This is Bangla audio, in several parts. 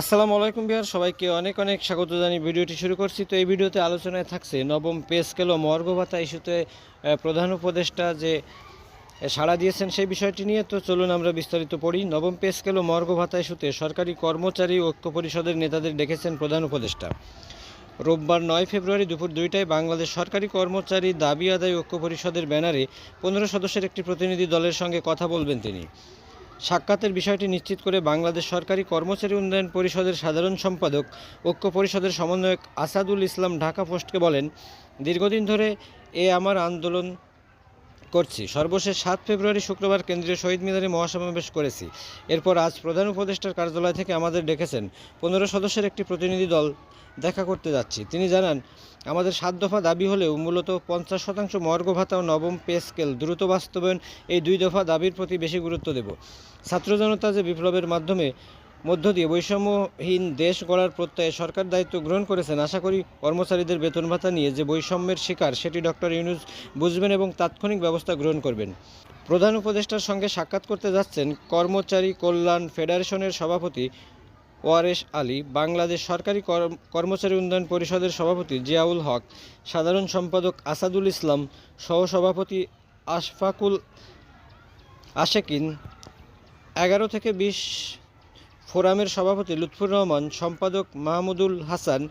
আসসালামু আলাইকুম বিহার, সবাইকে অনেক অনেক স্বাগত জানিয়ে ভিডিওটি শুরু করছি। তো এই ভিডিওতে আলোচনায় থাকছে নবম পে স্কেল ও মর্গ ভাতা ইস্যুতে প্রধান উপদেষ্টা যে সাড়া দিয়েছেন সেই বিষয়টি নিয়ে। তো চলুন আমরা বিস্তারিত পড়ি। নবম পে স্কেল ও মর্গ ভাতা ইস্যুতে সরকারি কর্মচারী ঐক্য পরিষদের নেতাদের ডেকেছেন প্রধান উপদেষ্টা। রোববার নয় ফেব্রুয়ারি দুপুর দুইটায় বাংলাদেশ সরকারি কর্মচারী দাবি আদায় ঐক্য পরিষদের ব্যানারে পনেরো সদস্যের একটি প্রতিনিধি দলের সঙ্গে কথা বলবেন তিনি। সাক্ষাতের বিষয়টি নিশ্চিত করে বাংলাদেশ সরকারি কর্মচারী উন্নয়ন পরিষদের সাধারণ সম্পাদক, ঐক্য পরিষদের সমন্বয়ক আসাদুল ইসলাম ঢাকা পোস্টকে বলেন, দীর্ঘদিন ধরে এ আমার আন্দোলন করছি। সর্বশেষ সাত ফেব্রুয়ারি শুক্রবার কেন্দ্রীয় শহীদ মিনারে মহাসমাবেশ করেছি। এরপর আজ প্রধান উপদেষ্টার কার্যালয় থেকে আমাদের ডেকেছেন পনেরো সদস্যের একটি প্রতিনিধি দল। দেখা করতে যাচ্ছি। তিনি জানান, আমাদের সাত দফা দাবি হলেও মূলত পঞ্চাশ শতাংশ মর্গ ভাতা ও নবম পে স্কেল দ্রুত বাস্তবায়ন, এই দুই দফা দাবির প্রতি বেশি গুরুত্ব দেব। ছাত্র জনতা যে বিপ্লবের মাধ্যমে মধ্য দিয়ে বৈষম্যহীন দেশ গড়ার প্রত্যয়ে সরকার দায়িত্ব গ্রহণ করেছেন, আশা করি কর্মচারীদের বেতন ভাতা নিয়ে যে বৈষম্যের শিকার সেটি ডক্টর ইউনুস বুঝবেন এবং তাৎক্ষণিক ব্যবস্থা গ্রহণ করবেন। প্রধান উপদেষ্টার সঙ্গে সাক্ষাৎ করতে যাচ্ছেন কর্মচারী কল্যাণ ফেডারেশনের সভাপতি ওয়ারেশ আলী, বাংলাদেশ সরকারি কর্ম- কর্মচারী উন্নয়ন পরিষদের সভাপতি জিয়াউল হক, সাধারণ সম্পাদক আসাদুল ইসলাম, সহসভাপতি আশফাকুল আশেকিন, এগারো থেকে বিশ ফোরামের সভাপতি লুৎফুর রহমান, সম্পাদক মাহমুদুল হাসান,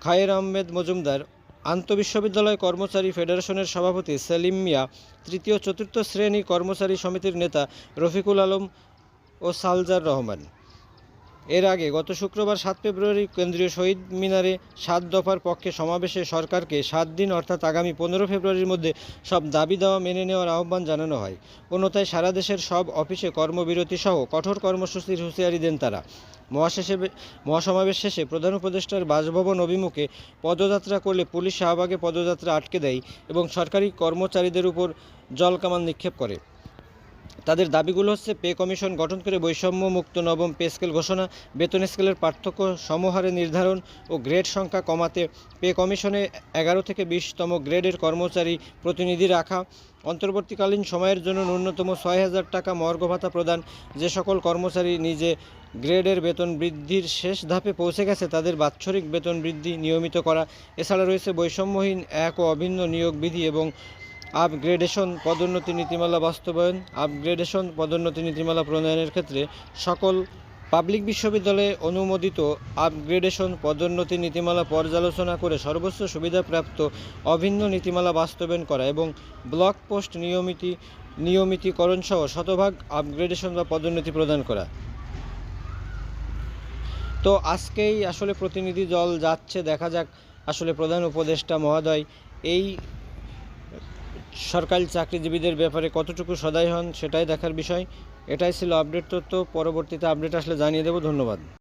খায়ের আহমেদ মজুমদার, আন্তঃবিশ্ববিদ্যালয় কর্মচারী ফেডারেশনের সভাপতি সেলিম মিয়া, তৃতীয় চতুর্থ শ্রেণি কর্মচারী সমিতির নেতা রফিকুল আলম ও সালজার রহমান। এর আগে গত শুক্রবার সাত ফেব্রুয়ারি কেন্দ্রীয় শহীদ মিনারে সাত দফার পক্ষে সমাবেশে সরকারকে সাত দিন, অর্থাৎ আগামী পনেরো ফেব্রুয়ারির মধ্যে সব দাবি দেওয়া মেনে নেওয়ার আহ্বান জানানো হয়। অন্যথায় সারা দেশের সব অফিসে কর্মবিরতি সহ কঠোর কর্মসূচির হুঁশিয়ারি দেন তারা। মহাশেষে মহাসমাবেশ শেষে প্রধান উপদেষ্টার বাসভবন অভিমুখে পদযাত্রা করলে পুলিশ শাহবাগে পদযাত্রা আটকে দেয় এবং সরকারি কর্মচারীদের উপর জলকামান নিক্ষেপ করে। তাদের দাবিগুলো হচ্ছে, পে কমিশন গঠন করে বৈষম্য মুক্ত নবম পে স্কেল ঘোষণা, বেতন স্কেলের পার্থক্য সমহারে নির্ধারণ ও গ্রেড সংখ্যা কমাতে, পে কমিশনে এগারো থেকে বিশতম গ্রেডের কর্মচারী প্রতিনিধি রাখা, অন্তর্বর্তীকালীন সময়ের জন্য ন্যূনতম ছয় হাজার টাকা মর্গ ভাতা প্রদান, যে সকল কর্মচারী নিজে গ্রেডের বেতন বৃদ্ধির শেষ ধাপে পৌঁছে গেছে, তাদের বাৎসরিক বেতন বৃদ্ধি নিয়মিত করা। এছাড়া রয়েছে বৈষম্যহীন এক ও অভিন্ন নিয়োগ বিধি এবং আপগ্রেডেশন পদোন্নতি নীতিমালা বাস্তবায়ন আপগ্রেডেশন পদোন্নতি নীতিমালা প্রণয়নের ক্ষেত্রে সকল পাবলিক বিশ্ববিদ্যালয়ে অনুমোদিত আপগ্রেডেশন পদোন্নতি নীতিমালা পর্যালোচনা করে সর্বোচ্চ সুবিধাপ্রাপ্ত অভিন্ন নীতিমালা বাস্তবায়ন করা এবং ব্লক পোস্ট নিয়মিত, নিয়মিতীকরণ সহ শতভাগ আপগ্রেডেশন বা পদোন্নতি প্রদান করা। তো আজকেই আসলে প্রতিনিধি দল যাচ্ছে, দেখা যাক আসলে প্রধান উপদেষ্টা মহোদয় এই সরকারি চাকরিজীবীদের ব্যাপারে কতটুকু সদাই হন সেটাই দেখার বিষয়। এটাই ছিল আপডেট তথ্য। পরবর্তীতে আপডেট আসলে জানিয়ে দেব। ধন্যবাদ।